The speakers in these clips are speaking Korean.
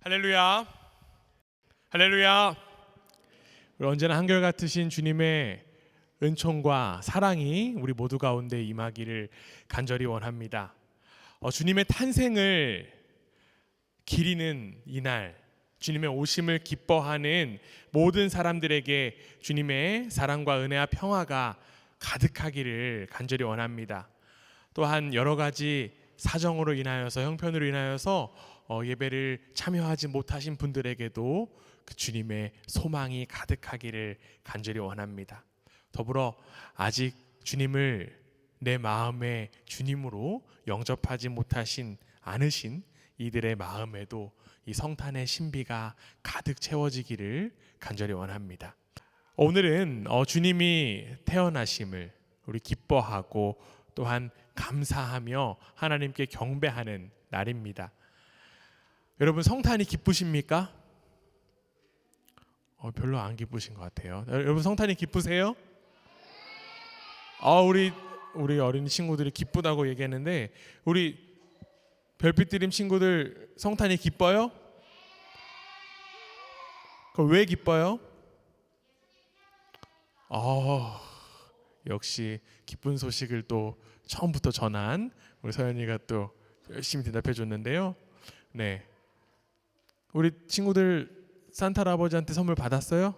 할렐루야. 할렐루야. 우리 언제나 한결같으신 주님의 은총과 사랑이 우리 모두 가운데 임하기를 간절히 원합니다. 어, 주님의 탄생을 기리는 이날, 주님의 오심을 기뻐하는 모든 사람들에게 주님의 사랑과 은혜와 평화가 가득하기를 간절히 원합니다. 또한 여러 가지 사정으로 인하여서 형편으로 인하여서 어, 예배를 참여하지 못하신 분들에게도 그 주님의 소망이 가득하기를 간절히 원합니다. 더불어 아직 주님을 내 마음에 주님으로 영접하지 못하신 않으신 이들의 마음에도 이 성탄의 신비가 가득 채워지기를 간절히 원합니다. 오늘은 어, 주님이 태어나심을 우리 기뻐하고 또한 감사하며 하나님께 경배하는 날입니다. 여러분 성탄이 기쁘십니까? 어, 별로 안 기쁘신 것 같아요. 여러분 성탄이 기쁘세요? 아 우리 우리 어린 친구들이 기쁘다고 얘기했는데 우리 별빛 드림 친구들 성탄이 기뻐요? 그 왜 기뻐요? 아 역시 기쁜 소식을 또 처음부터 전한 우리 서연이가 또 열심히 대답해 줬는데요. 네. 우리 친구들 산타 할아버지한테 선물 받았어요?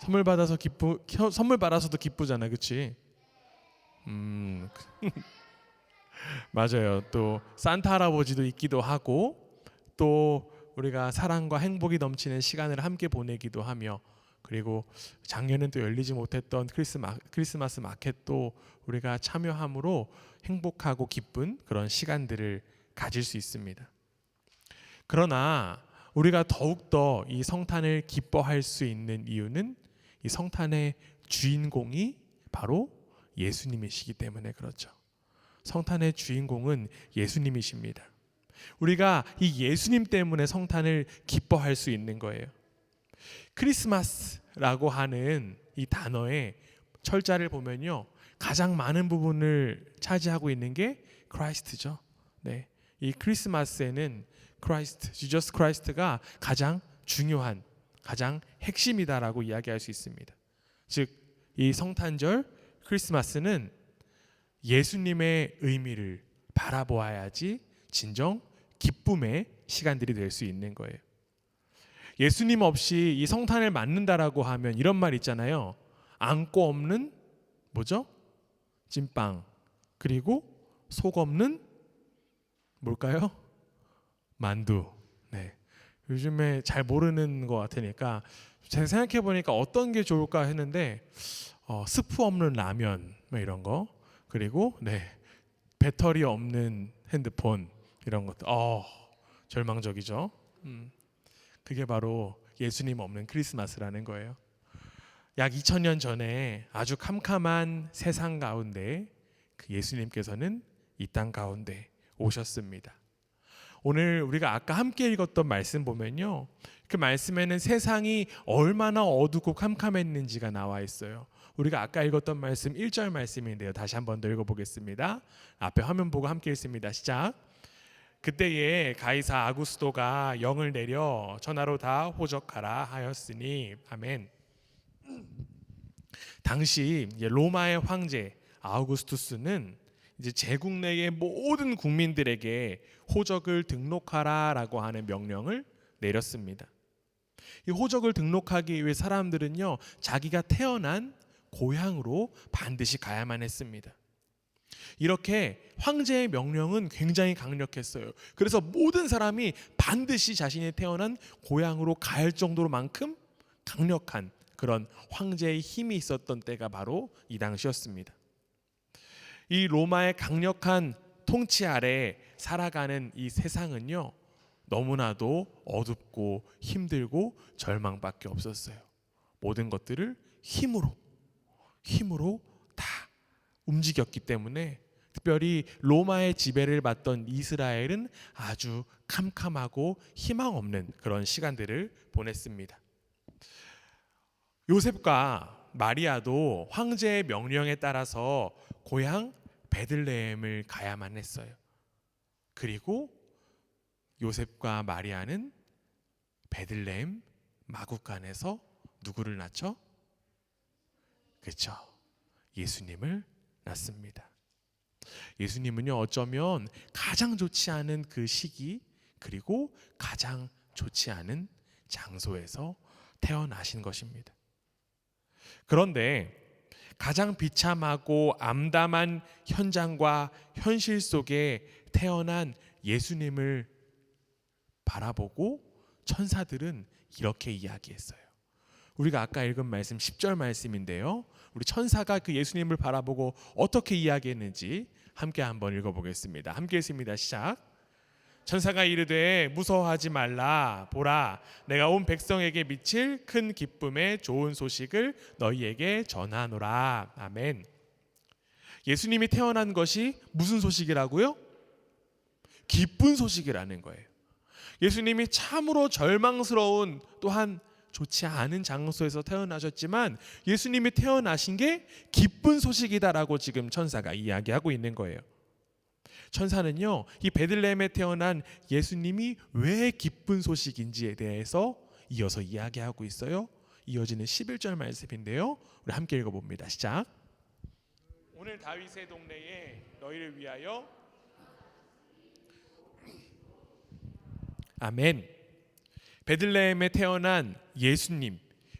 선물 받아서 기쁘 겨- 선물 받아서도 기쁘잖아, 그렇지? 음. 맞아요. 또 산타 할아버지도 있기도 하고 또 우리가 사랑과 행복이 넘치는 시간을 함께 보내기도 하며 그리고 작년엔 또 열리지 못했던 크리스마, 크리스마스 마켓도 우리가 참여함으로 행복하고 기쁜 그런 시간들을 가질 수 있습니다. 그러나 우리가 더욱더 이 성탄을 기뻐할 수 있는 이유는 이 성탄의 주인공이 바로 예수님이시기 때문에 그렇죠. 성탄의 주인공은 예수님이십니다. 우리가 이 예수님 때문에 성탄을 기뻐할 수 있는 거예요. 크리스마스라고 하는 이 단어의 철자를 보면요. 가장 많은 부분을 차지하고 있는 게 크라이스트죠. 네. 이 크리스마스에는 크라이스트, 지저스 크라이스트가 가장 중요한 가장 핵심이다라고 이야기할 수 있습니다. 즉 이 성탄절 크리스마스는 예수님의 의미를 바라보아야지 진정 기쁨의 시간들이 될 수 있는 거예요. 예수님 없이 이 성탄을 맞는다라고 하면 이런 말 있잖아요. 안고 없는 뭐죠? 찐빵. 그리고 속 없는 뭘까요? 만두. 네. 요즘에 잘 모르는 것 같으니까 제가 생각해 보니까 어떤 게 좋을까 했는데 어, 스프 없는 라면 뭐 이런 거 그리고 네 배터리 없는 핸드폰 이런 것들 어 절망적이죠. 음, 그게 바로 예수님 없는 크리스마스라는 거예요. 약 2000년 전에 아주 캄캄한 세상 가운데 그 예수님께서는 이 땅 가운데 오셨습니다. 오늘 우리가 아까 함께 읽었던 말씀 보면요. 그 말씀에는 세상이 얼마나 어둡고 캄캄했는지가 나와 있어요. 우리가 아까 읽었던 말씀 1절 말씀인데요. 다시 한 번 더 읽어보겠습니다. 앞에 화면 보고 함께 읽습니다. 시작. 그때에 가이사 아구스도가 영을 내려 전하로 다 호적하라 하였으니 아멘. 당시 로마의 황제 아우구스투스는 이제 제국 내의 모든 국민들에게 호적을 등록하라라고 하는 명령을 내렸습니다. 이 호적을 등록하기 위해 사람들은요 자기가 태어난 고향으로 반드시 가야만 했습니다. 이렇게 황제의 명령은 굉장히 강력했어요. 그래서 모든 사람이 반드시 자신이 태어난 고향으로 갈 정도로만큼 강력한 그런 황제의 힘이 있었던 때가 바로 이 당시였습니다. 이 로마의 강력한 통치 아래 살아가는 이 세상은요 너무나도 어둡고 힘들고 절망밖에 없었어요. 모든 것들을 힘으로 힘으로 다 움직였기 때문에 특별히 로마의 지배를 받던 이스라엘은 아주 캄캄하고 희망 없는 그런 시간들을 보냈습니다. 요셉과 마리아도 황제의 명령에 따라서 고향 베들레헴을 가야만 했어요. 그리고 요셉과 마리아는 베들레헴 마구간에서 누구를 낳죠? 그렇죠. 예수님을 낳습니다. 예수님은요 어쩌면 가장 좋지 않은 그 시기 그리고 가장 좋지 않은 장소에서 태어나신 것입니다. 그런데 가장 비참하고 암담한 현장과 현실 속에 태어난 예수님을 바라보고 천사들은 이렇게 이야기했어요. 우리가 아까 읽은 말씀 10절 말씀인데요. 우리 천사가 그 예수님을 바라보고 어떻게 이야기했는지 함께 한번 읽어보겠습니다. 함께 했습니다. 시작. 천사가 이르되 무서워하지 말라 보라 내가 온 백성에게 미칠 큰 기쁨의 좋은 소식을 너희에게 전하노라 아멘 예수님이 태어난 것이 무슨 소식이라고요? 기쁜 소식이라는 거예요 예수님이 참으로 절망스러운 또한 좋지 않은 장소에서 태어나셨지만 예수님이 태어나신 게 기쁜 소식이다라고 지금 천사가 이야기하고 있는 거예요 천사는요, 이 베들레헴에 태어난 예수님이 왜 기쁜 소식인지에 대해서 이어서 이야기하고 있어요. 이어지는 11절 말씀인데요. 우리 함께 읽어 봅니다. 시작. 오늘 다윗의 동네에 너희를 위하여 아멘. 베들레헴에 태어난 예수님.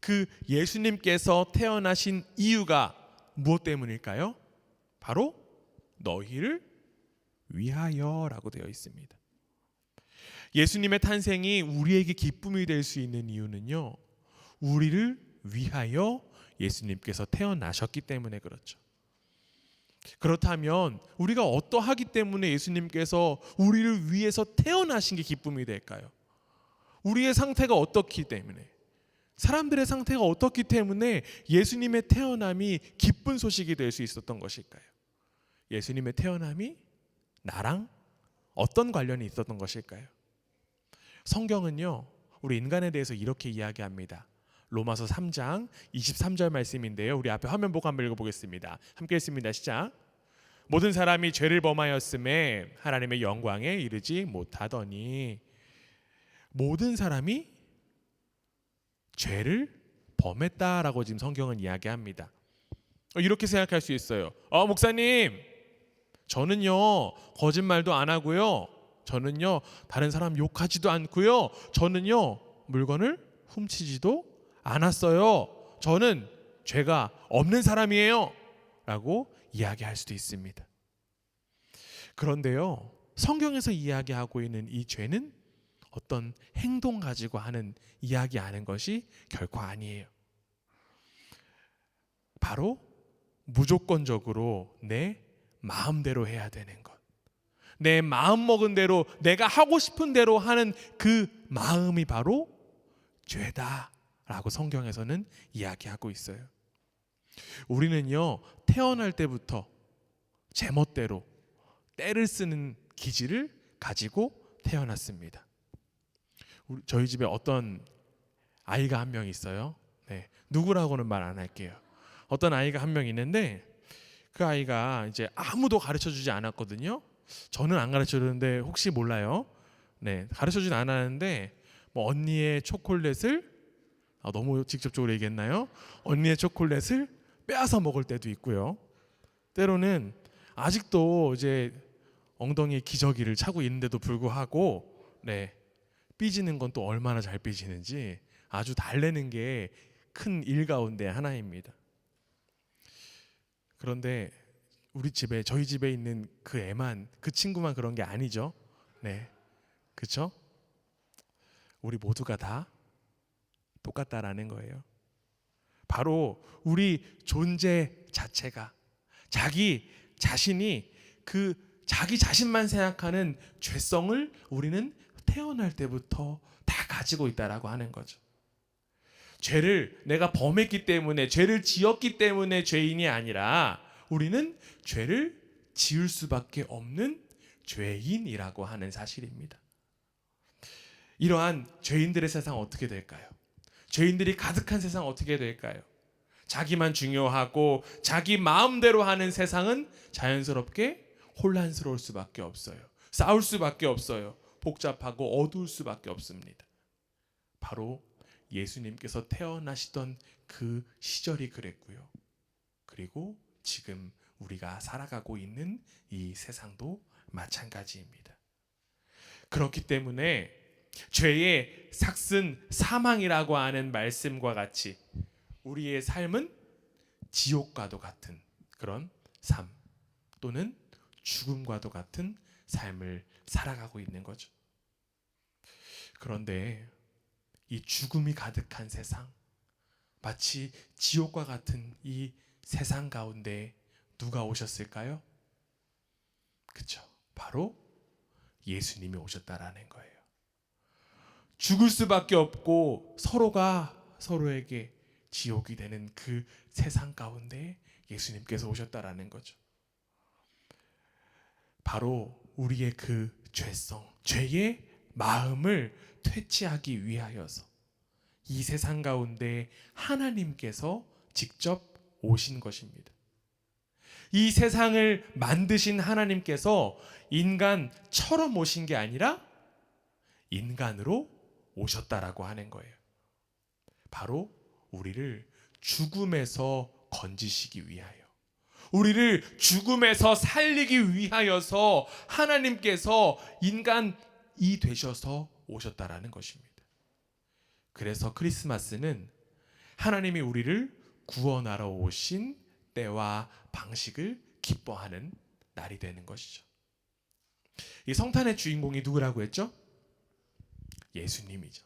그 예수님께서 태어나신 이유가 무엇 때문일까요? 바로 너희를 위하여라고 되어 있습니다. 예수님의 탄생이 우리에게 기쁨이 될 수 있는 이유는요. 우리를 위하여 예수님께서 태어나셨기 때문에 그렇죠. 그렇다면 우리가 어떠하기 때문에 예수님께서 우리를 위해서 태어나신 게 기쁨이 될까요? 우리의 상태가 어떻기 때문에 사람들의 상태가 어떻기 때문에 예수님의 태어남이 기쁜 소식이 될 수 있었던 것일까요? 예수님의 태어남이 나랑 어떤 관련이 있었던 것일까요? 성경은요, 우리 인간에 대해서 이렇게 이야기합니다. 로마서 3장 23절 말씀인데요. 우리 앞에 화면 보고 한번 읽어보겠습니다. 함께 했습니다. 시작. 모든 사람이 죄를 범하였음에 하나님의 영광에 이르지 못하더니 모든 사람이 죄를 범했다라고 지금 성경은 이야기합니다. 이렇게 생각할 수 있어요. 어, 목사님, 저는요 거짓말도 안 하고요. 저는요 다른 사람 욕하지도 않고요. 저는요 물건을 훔치지도 않았어요. 저는 죄가 없는 사람이에요. 라고 이야기할 수도 있습니다. 그런데요 성경에서 이야기하고 있는 이 죄는 어떤 행동 가지고 하는 이야기 하는 것이 결코 아니에요. 바로 무조건적으로 내 마음대로 해야 되는 것. 내 마음 먹은 대로 내가 하고 싶은 대로 하는 그 마음이 바로 죄다라고 성경에서는 이야기하고 있어요. 우리는요 태어날 때부터 제멋대로 때를 쓰는 기질을 가지고 태어났습니다. 우리, 저희 집에 어떤 아이가 한 명 있어요. 네, 누구라고는 말 안 할게요. 어떤 아이가 한 명 있는데 그 아이가 이제 아무도 가르쳐 주지 않았거든요. 저는 안 가르쳐 줬는데 혹시 몰라요. 네, 가르쳐 주진 않았는데 뭐 언니의 초콜릿을 아, 너무 직접적으로 얘기했나요? 언니의 초콜릿을 빼앗아 먹을 때도 있고요. 때로는 아직도 이제 엉덩이에 기저귀를 차고 있는데도 불구하고 네 삐지는 건 또 얼마나 잘 삐지는지 아주 달래는 게 큰 일 가운데 하나입니다. 그런데 우리 집에 저희 집에 있는 그 애만 그 친구만 그런 게 아니죠. 네. 그렇죠? 우리 모두가 다 똑같다라는 거예요. 바로 우리 존재 자체가 자기 자신이 그 자기 자신만 생각하는 죄성을 우리는 태어날 때부터 다 가지고 있다라고 하는 거죠. 죄를 내가 범했기 때문에 죄를 지었기 때문에 죄인이 아니라 우리는 죄를 지을 수밖에 없는 죄인이라고 하는 사실입니다. 이러한 죄인들의 세상 어떻게 될까요? 죄인들이 가득한 세상 어떻게 될까요? 자기만 중요하고 자기 마음대로 하는 세상은 자연스럽게 혼란스러울 수밖에 없어요. 싸울 수밖에 없어요. 복잡하고 어두울 수밖에 없습니다. 바로 예수님께서 태어나시던 그 시절이 그랬고요. 그리고 지금 우리가 살아가고 있는 이 세상도 마찬가지입니다. 그렇기 때문에 죄의 삭슨 사망이라고 하는 말씀과 같이 우리의 삶은 지옥과도 같은 그런 삶 또는 죽음과도 같은 삶을 살아가고 있는 거죠. 그런데 이 죽음이 가득한 세상, 마치 지옥과 같은 이 세상 가운데 누가 오셨을까요? 그쵸. 바로 예수님이 오셨다라는 거예요. 죽을 수밖에 없고 서로가 서로에게 지옥이 되는 그 세상 가운데 예수님께서 오셨다라는 거죠. 바로 우리의 그 죄성, 죄의 마음을 퇴치하기 위하여서 이 세상 가운데 하나님께서 직접 오신 것입니다. 이 세상을 만드신 하나님께서 인간처럼 오신 게 아니라 인간으로 오셨다라고 하는 거예요. 바로 우리를 죽음에서 건지시기 위하여. 우리를 죽음에서 살리기 위하여서 하나님께서 인간 이 되셔서 오셨다라는 것입니다. 그래서 크리스마스는 하나님이 우리를 구원하러 오신 때와 방식을 기뻐하는 날이 되는 것이죠. 이 성탄의 주인공이 누구라고 했죠? 예수님이죠.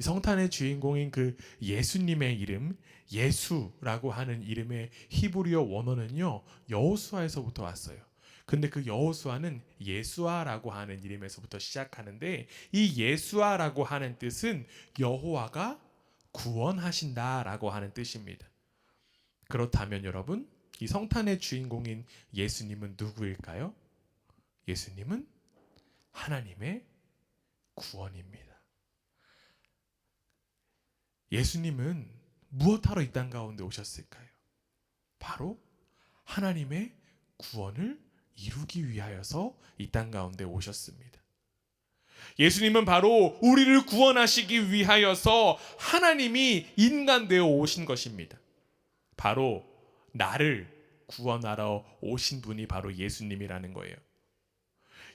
이 성탄의 주인공인 그 예수님의 이름 예수라고 하는 이름의 히브리어 원어는요 여호수아에서부터 왔어요. 근데 그 여호수아는 예수아라고 하는 이름에서부터 시작하는데 이 예수아라고 하는 뜻은 여호와가 구원하신다라고 하는 뜻입니다. 그렇다면 여러분 이 성탄의 주인공인 예수님은 누구일까요? 예수님은 하나님의 구원입니다. 예수님은 무엇하러 이 땅 가운데 오셨을까요? 바로 하나님의 구원을 이루기 위하여서 이 땅 가운데 오셨습니다. 예수님은 바로 우리를 구원하시기 위하여서 하나님이 인간 되어 오신 것입니다. 바로 나를 구원하러 오신 분이 바로 예수님이라는 거예요.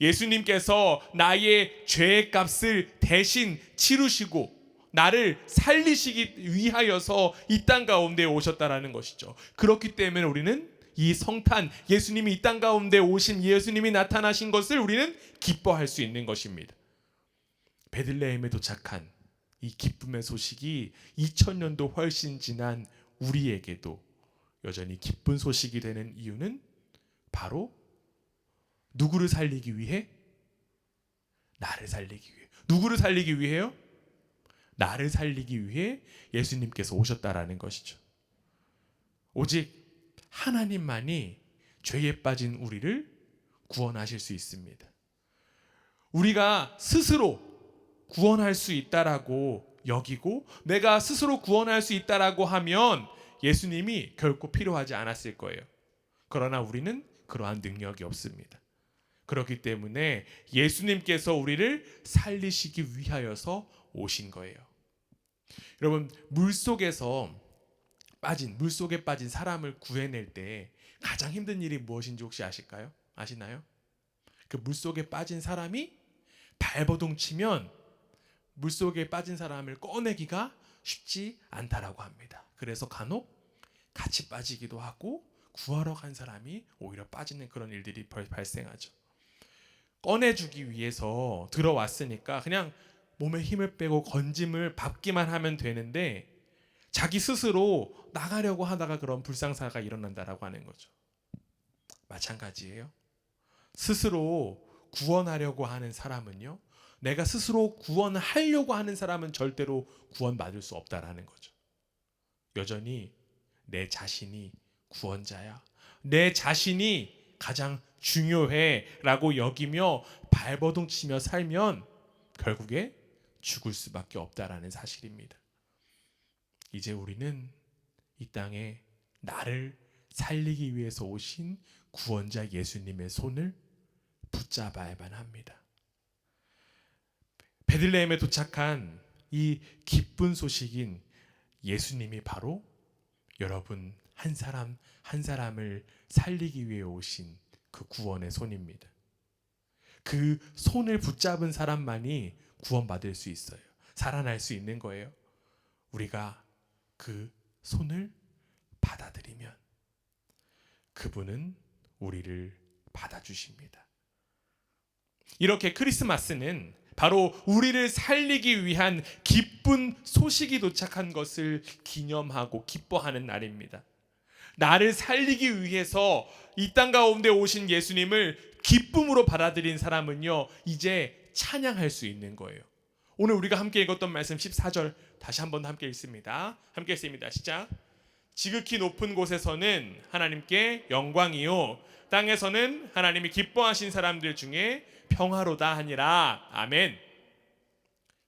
예수님께서 나의 죄의 값을 대신 치르시고 나를 살리시기 위하여서 이 땅 가운데 오셨다라는 것이죠. 그렇기 때문에 우리는 이 성탄 예수님이 이 땅 가운데 오신 예수님이 나타나신 것을 우리는 기뻐할 수 있는 것입니다. 베들레헴에 도착한 이 기쁨의 소식이 2000년도 훨씬 지난 우리에게도 여전히 기쁜 소식이 되는 이유는 바로 누구를 살리기 위해? 나를 살리기 위해. 누구를 살리기 위해요? 나를 살리기 위해 예수님께서 오셨다라는 것이죠. 오직 하나님만이 죄에 빠진 우리를 구원하실 수 있습니다. 우리가 스스로 구원할 수 있다라고 여기고 내가 스스로 구원할 수 있다라고 하면 예수님이 결코 필요하지 않았을 거예요. 그러나 우리는 그러한 능력이 없습니다. 그렇기 때문에 예수님께서 우리를 살리시기 위하여서 오신 거예요. 여러분 물 속에서 빠진 물 속에 빠진 사람을 구해낼 때 가장 힘든 일이 무엇인지 혹시 아실까요? 아시나요? 그 물 속에 빠진 사람이 발버둥 치면 물 속에 빠진 사람을 꺼내기가 쉽지 않다라고 합니다. 그래서 간혹 같이 빠지기도 하고 구하러 간 사람이 오히려 빠지는 그런 일들이 발생하죠. 꺼내주기 위해서 들어왔으니까 그냥 몸에 힘을 빼고 건짐을 밟기만 하면 되는데 자기 스스로 나가려고 하다가 그런 불상사가 일어난다라고 하는 거죠. 마찬가지예요. 스스로 구원하려고 하는 사람은요. 내가 스스로 구원하려고 하는 사람은 절대로 구원받을 수 없다라는 거죠. 여전히 내 자신이 구원자야. 내 자신이 가장 중요해라고 여기며 발버둥 치며 살면 결국에 죽을 수밖에 없다라는 사실입니다. 이제 우리는 이 땅에 나를 살리기 위해서 오신 구원자 예수님의 손을 붙잡아야만 합니다. 베들레헴에 도착한 이 기쁜 소식인 예수님이 바로 여러분 한 사람 한 사람을 살리기 위해 오신 그 구원의 손입니다. 그 손을 붙잡은 사람만이 구원받을 수 있어요. 살아날 수 있는 거예요. 우리가 그 손을 받아들이면 그분은 우리를 받아주십니다. 이렇게 크리스마스는 바로 우리를 살리기 위한 기쁜 소식이 도착한 것을 기념하고 기뻐하는 날입니다. 나를 살리기 위해서 이 땅 가운데 오신 예수님을 기쁨으로 받아들인 사람은요, 이제 찬양할 수 있는 거예요. 오늘 우리가 함께 읽었던 말씀 14절 다시 한 번 함께 읽습니다. 함께 읽습니다. 시작. 지극히 높은 곳에서는 하나님께 영광이요 땅에서는 하나님이 기뻐하신 사람들 중에 평화로다 하니라. 아멘.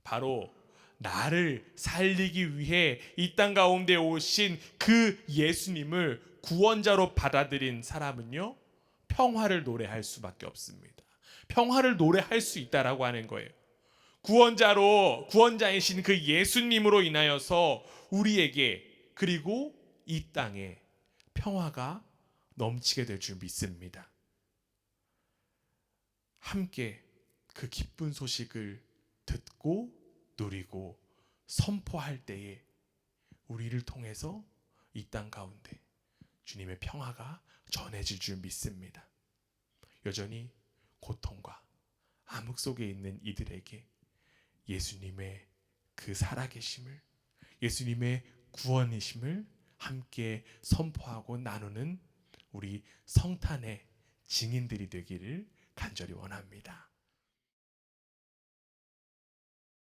바로 나를 살리기 위해 이 땅 가운데 오신 그 예수님을 구원자로 받아들인 사람은요. 평화를 노래할 수밖에 없습니다. 평화를 노래할 수 있다라고 하는 거예요. 구원자로 구원자이신 그 예수님으로 인하여서 우리에게 그리고 이 땅에 평화가 넘치게 될 줄 믿습니다. 함께 그 기쁜 소식을 듣고 누리고 선포할 때에 우리를 통해서 이 땅 가운데 주님의 평화가 전해질 줄 믿습니다. 여전히 고통과 암흑 속에 있는 이들에게 예수님의 그 살아계심을 예수님의 구원이심을 함께 선포하고 나누는 우리 성탄의 증인들이 되기를 간절히 원합니다.